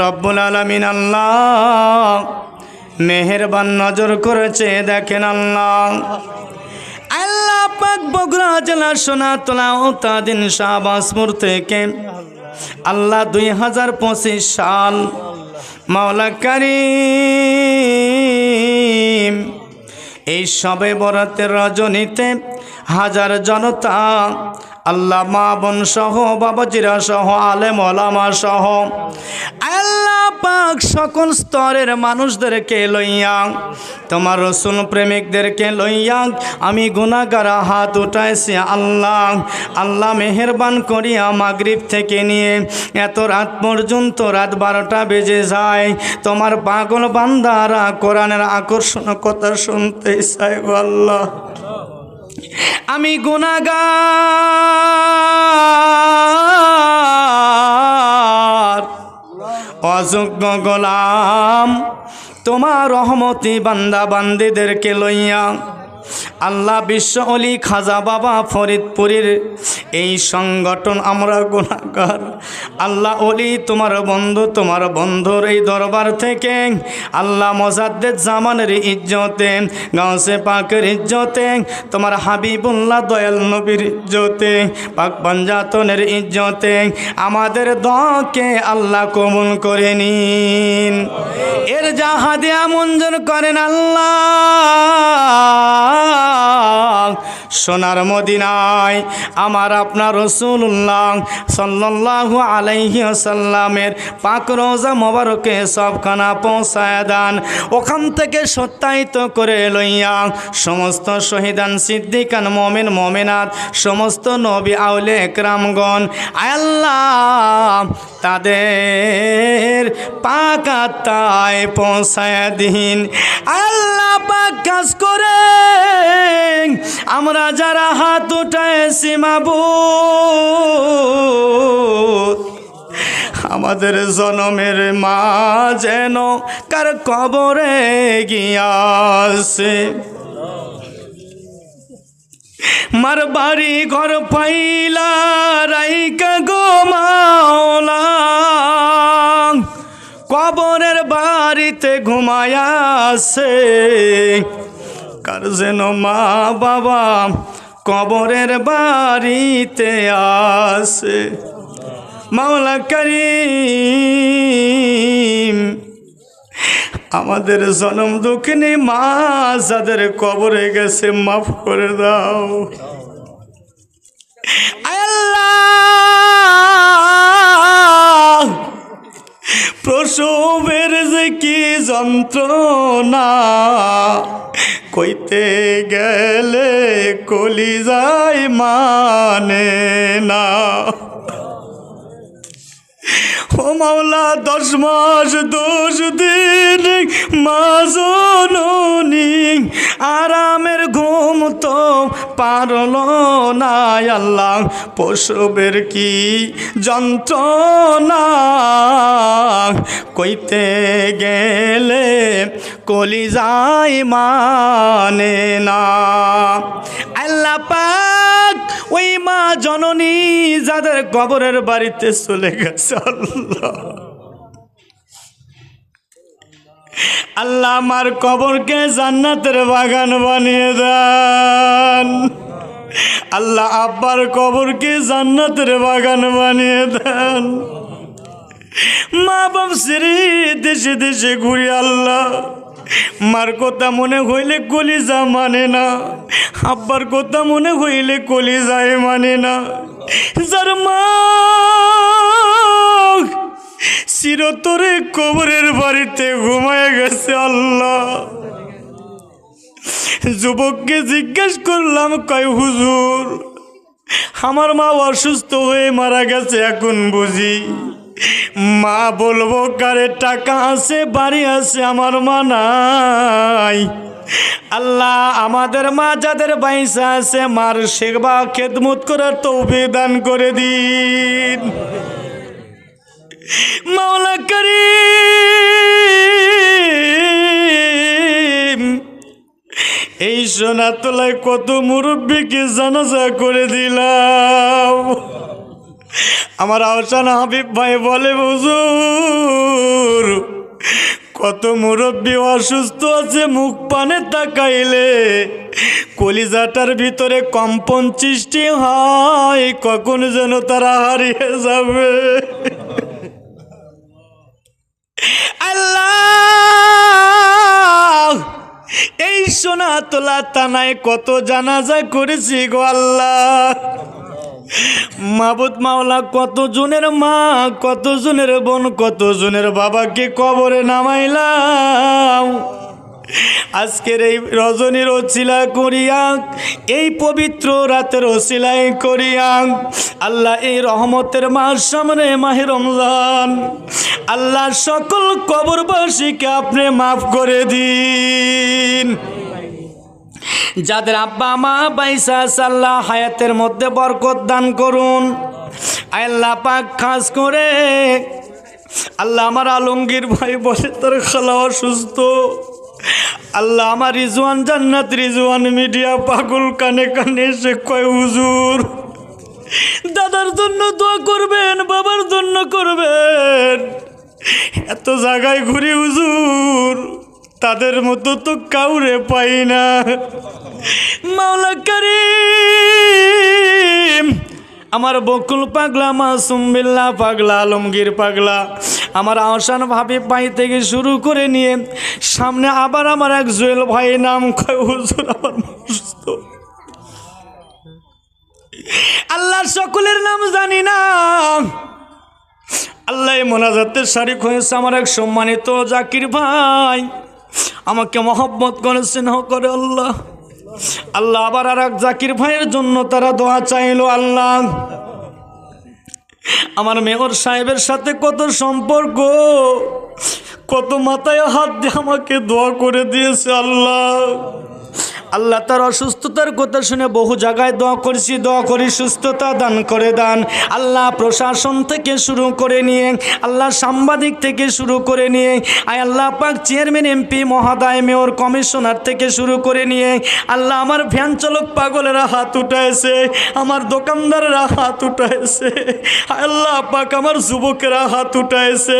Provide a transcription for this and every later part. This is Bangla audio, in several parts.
রব্বুল আলমিন আল্লাহ। মেহেরবান নজর করেছে, দেখেন আল্লাহ। আল্লাহ পাক বগুড়া জেলার সোনাতলা ও তাদিন শাহবাজপুর থেকে আল্লাহ দুই হাজার পঁচিশ সাল মাওলা কারিম এই সবে বরাতের রজনীতে হাজার জনতা আল্লাহ মা বোন সহ বাবাজিরা সহ আলেম ওলামা সহ আল্লাহ পাক সকল স্তরের মানুষদেরকে লইয়া, তোমার রসুন প্রেমিকদেরকে লইয়া, আমি গুণাগারা হাত উঠাইছি আল্লাহ। আল্লাহ মেহেরবান করিয়া মাগরিব থেকে নিয়ে এত রাত পর্যন্ত রাত বারোটা বেজে যায়। তোমার পাগল বান্দারা কোরআনের আকর্ষণ কথা শুনতে চাই আল্লাহ। আমি গুণাগার। অযোগ্য গোলাম, তোমার রহমতি বান্দা বান্দিদেরকে লইয়া। আল্লাহ বিশ্ব অলি খাজা বাবা ফরিদপুরের এই সংগঠন আমরা গুণাগার। আল্লাহ অলি তোমার বন্ধু, তোমার বন্ধুর এই দরবার থেকে। আল্লাহ মজাদ্দের জামানের ইজ্জতে গাঁসে পাকের ইজ্জতে, তোমার হাবিবুল্লাহ দয়াল নবীর ইজ্জতে, পাক পঞ্জাতনের ইজ্জতে, আমাদের দকে আল্লাহ কবুল করে নিন। এর জাহাদিয়া মঞ্জুর করেন আল্লাহ। সোনার মদিনায় আমার আপনার রসুল্লাহ সাল্লাহ আলাইহি সাল্লামের পাক রোজা মোবারকে সবখানা পৌঁছায় দান। ওখান থেকে সত্যায়িত করে লইয়া সমস্ত শহীদান সিদ্দিকান মমিন মমিনাত, সমস্ত নবী আউলে একরামগণ আল্লাহ তাদের পাকাতায় পৌঁছায় দিন। আল্লাহ পাক কাজ করে আমরা যারা হাত উঠায় সীমাবু আমাদের জনমের মা যেন কার কবরে গিয়াছে মার বাড়ি ঘর পাইলা রাইকা গো মাওলা, কবরের বাড়িতে ঘুমায়াছে কার যেন মা বাবা কবরের বাড়িতে আসে। মাওলা করিম, আমাদের জনম দুঃখিনী মা যাদের কবরে গেছে, মাফ করে দাও। প্রসবের যে কি যন্ত্রণা কইতে গেলে কলিজায় মানে না। ও মাওলা, দশ মাস দশ দিন মাজননি। আরামের ঘুম তো পারল না আল্লাহ পশুবের কি যন্ত্রণা? কইতে গেলে কলি যায় মানে জননী যাদের কবরের বাড়িতে চলে গেছে, আল্লাহ। আল্লাহ আমার কবরকে জান্নাতের বাগান বানিয়ে দেন। আল্লাহ আব্বার কবরকে জান্নাতের বাগান বানিয়ে দেন। মা বাপ শ্রী দেশে দেশে ঘুরি আল্লাহ। মার কথা মনে হইলে কলিজা মানে না। আব্বার কথা মনে হইলে কলিজায় মানে না। যার মা চিরতরে কবরের বাড়িতে ঘুমায় গেছে আল্লাহ। যুবককে জিজ্ঞেস করলাম, কয় হুজুর, আমার মা অসুস্থ হয়ে মারা গেছে, এখন বুঝি? মা বলব, কারে টাকা আছে, বাড়ি আছে আমার মা নাই। আল্লাহ আমাদের মা, যাদের বাইসা আছে, মার সেবা খেদমত করার তৌফিক দান করে দিন। মাওলা করিম, এই সোনা তোলায় কত মুরব্বীকে জানাজা করে দিলাম। আমার আহসান হাবিব ভাই বলে, হুজুর, কত মুরব্বী অসুস্থ আছে, মুখ পানে তাকাইলে কলিজাটার ভিতরে কম্পন সৃষ্টি হয়, কখন যেন তারা হারিয়ে যাবে? আল্লাহ, এই সোনা তোলা তানায় কত জানাজা করেছি গো আল্লাহ। মাবুদ মাওলা কত জনের মা কত জনের বোন কত জনের বাবাকে কবরে নামাইলাম। আজকের এই রজনীর ওসিলা করিয়া, এই পবিত্র রাতের ওসিলাই করিয়া, আল্লাহ এই রহমতের মাস সামনে মাহে রমজান, আল্লাহ সকল কবরবাসীকে আপনি মাফ করে দিন। যাদের আব্বা মা বাইসা আল্লাহ হায়াতের মধ্যে বরকত দান করুন। আল্লাহ পাক খাস করে আল্লাহ আমার আলমগীর ভাই বলে, তার খালা অসুস্থ। আল্লাহ আমার রিজওয়ান, জান্নাত রিজওয়ান মিডিয়া পাগল কানে কানে এসে কয়, হুজুর, দাদার জন্য দোয়া করবেন, বাবার জন্য করবেন। এত জায়গায় ঘুরি, হুজুর। তাদের মতো তো কাউরে পাই না। মাওলা করিম, আমার বকুল পাগলা, মাসুম বিল্লা পাগলা, আলমগীর পাগলা, আমার আহসান ভাবি ভাই থেকে শুরু করে নিয়ে সামনে আবার আমার এক জুয়েল ভাই নাম কয়, হুজুর আমার আল্লাহ সকলের নাম জানি না। আল্লাহ মোনাজাতের শারিক হয়েছে আমার এক সম্মানিত জাকির ভাই। আমাকে মহব্বত করে, স্নেহ করে আল্লাহ। আল্লাহ আবার আর এক জাকির ভাইয়ের জন্য তারা দোয়া চাইল, আল্লাহ, আমার মেয়র সাহেবের সাথে কত সম্পর্ক, কত মাথায় হাত দিয়ে আমাকে দোয়া করে দিয়েছে, আল্লাহ। আল্লাহ তার অসুস্থতার কথা শুনে বহু জায়গায় দোয়া করছি, দোয়া করি, সুস্থতা দান করে দান। আল্লাহ প্রশাসন থেকে শুরু করে নিয়ে, আল্লাহ সাংবাদিক থেকে শুরু করে নিয়ে, আয় আল্লাহ পাক চেয়ারম্যান, এমপি, মহাদায়, মেয়র, কমিশনার থেকে শুরু করে নিয়ে, আল্লাহ আমার ভ্যান চালক পাগলেরা হাত উঠাইছে, আমার দোকানদাররা হাত উঠাইছে আল্লাহ পাক আমার যুবকেরা হাত উঠাইছে।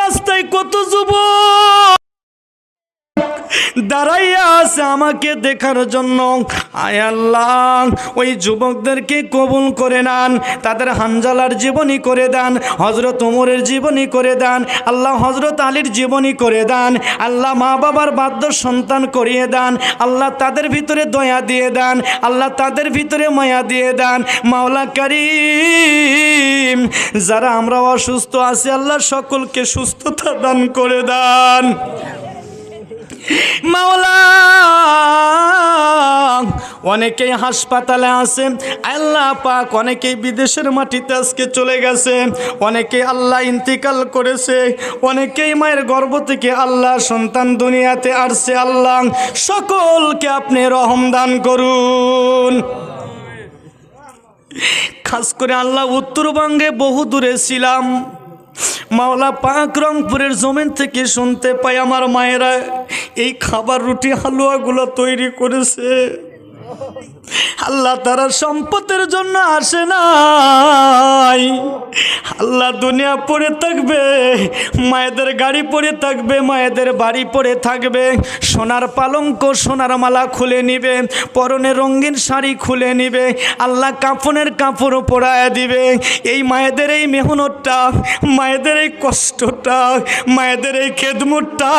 রাস্তায় কত যুবক? দাঁড়াইয়া আছে আমাকে দেখার জন্য। আয় আল্লাহ, ওই যুবকদেরকে কবুল করে নেন, তাদের হানজালার জীবনী করে দেন হজরত উমরের জীবনী করে দেন, আল্লাহ হজরত আলীর জীবনী করে দেন, আল্লাহ মা বাবার বাধ্য সন্তান করিয়ে দেন, আল্লাহ তাদের ভিতরে দয়া দিয়ে দেন, আল্লাহ তাদের ভিতরে মায়া দিয়ে দেন। মাওলা করিম, যারা আমরা অসুস্থ আছি, আল্লাহ সকলকে সুস্থতা দান করে দেন। মাওলা, অনেকেই হাসপাতালে আছে, আল্লাহ পাক অনেকেই বিদেশের মাটিতে আজকে চলে গেছে, অনেকেই আল্লাহ ইন্তিকাল করেছে, অনেকেই মায়ের গর্ভ থেকে আল্লাহ সন্তান দুনিয়াতে আসছে, আল্লাহ সকলকে আপনি রহম দান করুন। খাস করে আল্লাহ উত্তরবঙ্গে বহু দূরে ছিলাম। মাওলা পাক রংপুরের জমিন থেকে শুনতে পাই আমার মায়েরা এই খাবার রুটি হালুয়াগুলো তৈরি করেছে। আল্লাহ তারা সম্পদের জন্য আসে নাই। আল্লাহ দুনিয়া পড়ে থাকবে, মায়েদের গাড়ি পড়ে থাকবে, মায়েদের বাড়ি পড়ে থাকবে। সোনার পালঙ্ক সোনার মালা খুলে নিবে, পরনে রঙিন শাড়ি খুলে নিবে, আল্লাহ কাফনের কাপড় পরায় দিবে। এই মায়েদের এই মেহনতটা, মায়েদের এই কষ্টটা, মায়েদের এই খেদমুটটা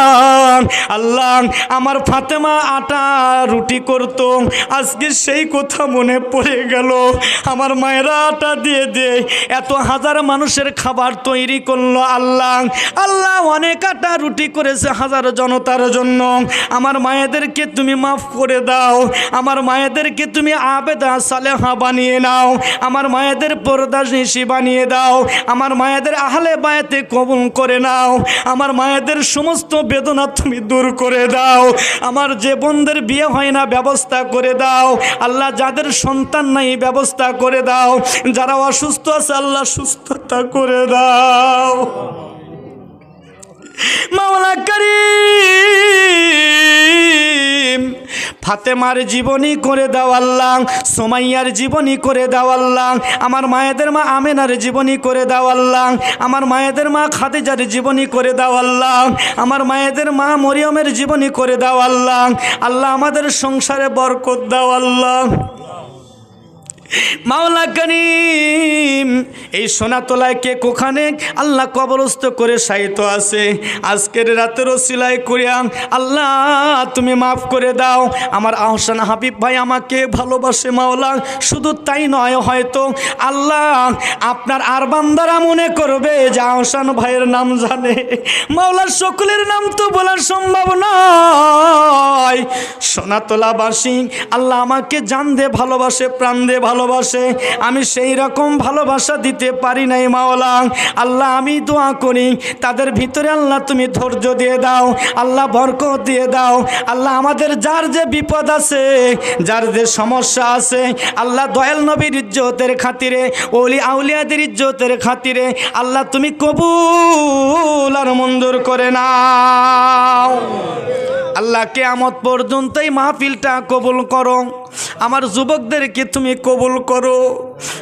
আল্লাহ আমার ফাতেমা আটা রুটি করতো, আজকে সেই কথা মনে পড়ে গেল। আমার মায়েরা আটা দিয়ে দে এত হাজার মানুষের খাবার তৈরি করল আল্লাহ। আল্লাহ অনেক আটা রুটি করেছে হাজার জনতার জন্য। আমার মায়েদেরকে তুমি মাফ করে দাও। আমার মায়েদেরকে তুমি আবেদা সালেহা বানিয়ে নাও। আমার মায়েদের পর্দা নিশি বানিয়ে দাও। আমার মায়েদের আহলে বায়াতে কবুল করে নাও। আমার মায়েদের সমস্ত বেদনা তুমি দূর করে দাও। আমার যে বোনদের বিয়ে হয় না, ব্যবস্থা করে দাও। আল্লাহ যাদের সন্তান নাই ব্যবস্থা করে দাও। যারা অসুস্থ আছে, আল্লাহ সুস্থতা করে দাও। মাওলা করিম। ফাতেমার জীবনী করে দাও আল্লাহ, সোমাইয়ার জীবনী করে দাও আল্লাহ, আমার মায়েদের মা আমেনার জীবনী করে দাও আল্লাহ, আমার মায়েদের মা খাদিজার জীবনী করে দাও আল্লাহ, আমার মায়েদের মা মরিয়মের জীবনী করে দাও আল্লাহ আল্লাহ আমাদের সংসারে বরকত দাও আল্লাহ। মাওলা করিম এই সোনাতলায় কে কোখানে? আল্লাহ কবরস্থ করে সাহিত্য আছে। আজকের রাতের সিলাই করিয়া আল্লাহ তুমি মাফ করে দাও। আমার আহসান হাবিব ভাই আমাকে ভালোবাসে মাওলা, শুধু তাই নয় হয়তো আল্লাহ আপনার আর বান্দারা মনে করবে যে আহসান ভাইয়ের নাম জানে। মাওলার সকলের নাম তো বলার সম্ভব নয়। সোনাতলাবাসী, আল্লাহ আমাকে জান দে, ভালোবাসে, প্রাণ দে ভালোবাসে, আমি সেই রকম ভালোবাসা দিতে পারি নাই মাওলা। আল্লাহ, আমি দোয়া করি, তাদের ভিতরে আল্লাহ তুমি ধৈর্য দিয়ে দাও, আল্লাহ বরকত দিয়ে দাও। আল্লাহ আমাদের যার যে বিপদ আছে, যার যে সমস্যা আছে, আল্লাহ দয়াল নবীর ইজ্জতের খাতিরে, ওলি আউলিয়াদের ইজ্জতের খাতিরে, আল্লাহ তুমি কবুল আর মঞ্জুর করে নাও। আল্লাহ, কেয়ামত পর্যন্তই মাহফিলটা কবুল করো। আমার যুবকদেরকে তুমি কবুল করো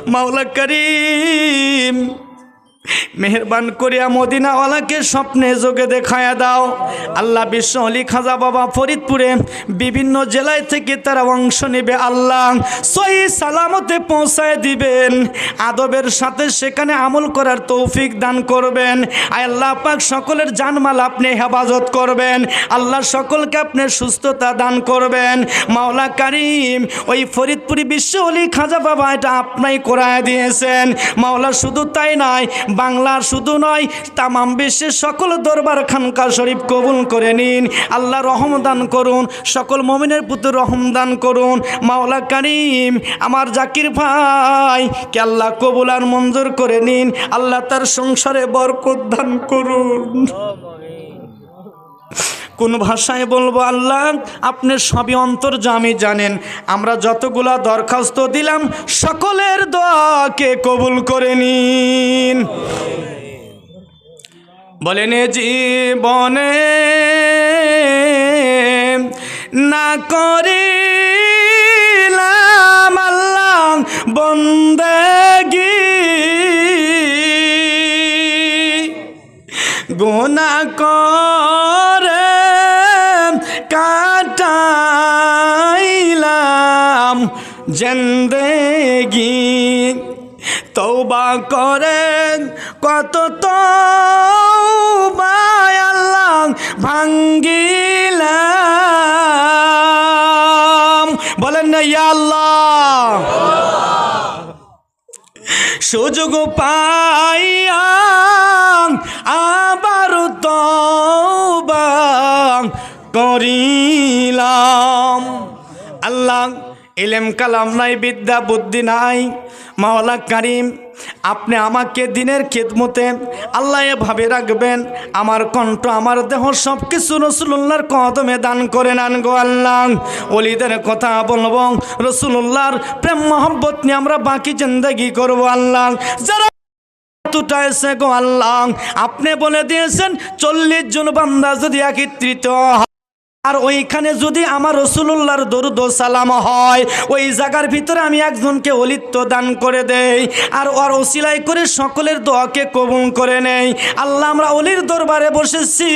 মাওলা করিম। মেহরবান করিয়া মদিনাওয়ালাকে স্বপ্নে যোগে দেখায়া দাও। আল্লাহ বিশ্ব অলি খাজা বাবা ফরিদপুরে বিভিন্ন জেলায় থেকে তারা অংশ নেবে আল্লাহ। সই সালামতে পৌঁছায় দিবেন। আদবের সাথে সেখানে আমল করার তৌফিক দান করবেন। আল্লাহ পাক সকলের জানমাল আপনি হেফাজত করবেন। আল্লাহ সকলকে আপনি সুস্থতা দান করবেন। মাওলা কারিম, ওই ফরিদপুরি বিশ্ব অলি খাজা বাবা এটা আপনাই করায় দিয়েছেন। মাওলা শুধু তাই নয় বাংলার শুধু নয়, তামাম বিশ্বের সকল দরবার খানকা শরীফ কবুল করে নিন। আল্লাহ রহমদান করুন, সকল মমিনের পুত্র রহমদান করুন। মাওলা কারিম, আমার জাকির ভাই, কে আল্লাহ কবুল আর মঞ্জুর করে নিন। আল্লাহ তার সংসারে বরকত দান করুন। কোন ভাষায় বলব আল্লাহ? আপনি সবই অন্তর্জামি জানেন। আমরা যতগুলা দরখাস্ত দিলাম, সকলের দোয়াকে কবুল করে নিন। বলেন জীবনে না করিলাম আল্লাহ বন্দেগী। গোনা করে জেন্দেগি তৌবা করেন কত তো আল্লাহ ভাঙ্গিলাম। বলেন না, ইয়া আল্লাহ। সুযোগ পাইয়া আবার তওবা করিলাম। আল্লাহ এলেম কালাম নাই, বিদ্যা বুদ্ধি নাই। মাওলা কারিম, আপনি আমাকে দিনের খেদমতে আল্লাহ এভাবে রাখবেন। আমার কণ্ঠ, আমার দেহ সব কিছু রসুল্লাহর কদমে দান করে নেন গো আল্লাহ। অলিদের কথা বলব রসুল্লাহর প্রেম, মহব্বত নিয়ে আমরা বাকি জিন্দগি করব আল্লাহ। যারা আল্লাহ, আপনি বলে দিয়েছেন, চল্লিশ জন বান্দা যদি একত্রিত আর ওইখানে যদি আমার রসুল্লাহর দরুদ সালাম হয়, ওই জায়গার ভিতরে আমি একজনকে অলিত্ব দান করে দেই, আর ওর ওসিলাই করে সকলের দোয়াকে কবুল করে নেই। আল্লাহ আমরা অলির দরবারে বসেছি।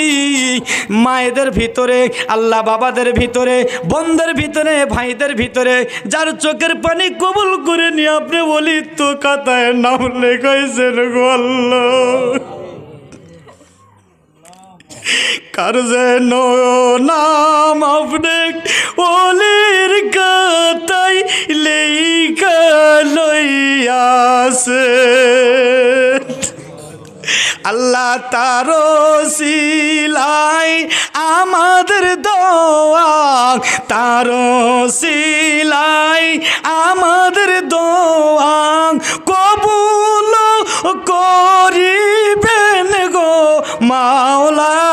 মায়েদের ভিতরে, আল্লাহ বাবাদের ভিতরে, বোনদের ভিতরে, ভাইদের ভিতরে, যার চোখের পানি কবুল করে নিয়ে আপনি অলিত্ব কাতায় নাম লেখাইছেন গো আল্লাহ। কার যেন নাম আপনি ওলির কাতাই লইয়াছে আল্লাহ তার আমাদের দোয়া তার সিলাই আমাদের দোয়া। কবুল করিবেন গো মাওলা।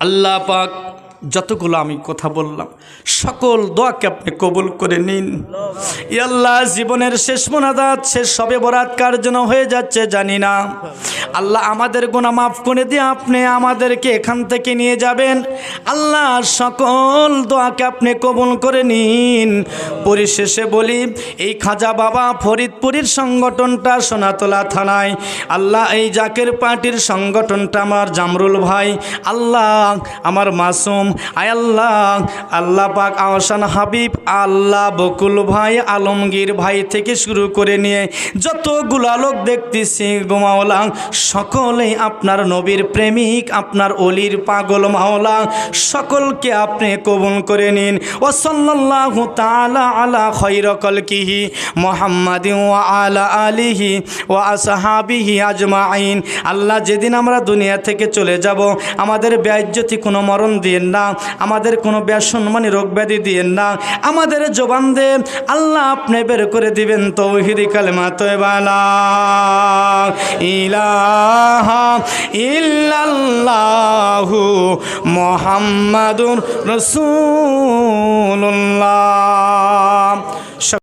আল্লাহ পাক যতগুলো আমি কথা বললাম, সকল দোয়াকে আপনি কবুল করে নিন। আল্লাহ, জীবনের শেষ মোনাদাত শেষ সবে বরাত কার জন্য হয়ে যাচ্ছে জানি না। আল্লাহ আমাদের গোনা মাফ করে দিয়ে আপনি আমাদেরকে এখান থেকে নিয়ে যাবেন। আল্লাহ, সকল দোয়াকে আপনি কবুল করে নিন। পরিশেষে বলি, এই খাজা বাবা ফরিদপুরের সংগঠনটা সোনাতলা থানায়। আল্লাহ, এই জাকের পার্টির সংগঠনটা আমার জামরুল ভাই। আল্লাহ, আমার মাসুম আয় আল্লাহ আল্লাহ পাক আহসান হাবিব, আল্লাহ বকুল ভাই, আলমগীর ভাই থেকে শুরু করে নিয়ে যতগুলা লোক দেখতেছি গোমাওলা সকলেই আপনার নবীর প্রেমিক, আপনার অলির পাগল মাওলা, সকলকে আপনি কবুল করে নিন। ও সাল্লাল্লাহু তাআলা আলা খৈর কলকিহি মোহাম্মদ ওয়া আলা আলিহি ওয়া আসহাবিহি আজমাইন। আল্লাহ যেদিন আমরা দুনিয়া থেকে চলে যাব, আমাদের ব্যাজ্যতি কোনো মরণ দিন না আমাদের কোনো ব্যাসম্মানী রোগ ব্যাধি দিয়েন না। আমাদের জবান দে আল্লাহ আপনি বের করে দিবেন তৌহিদি কালেমা তয়বালা ইলাহা ইল্লাল্লাহু মোহাম্মদুর রসুল্লাহ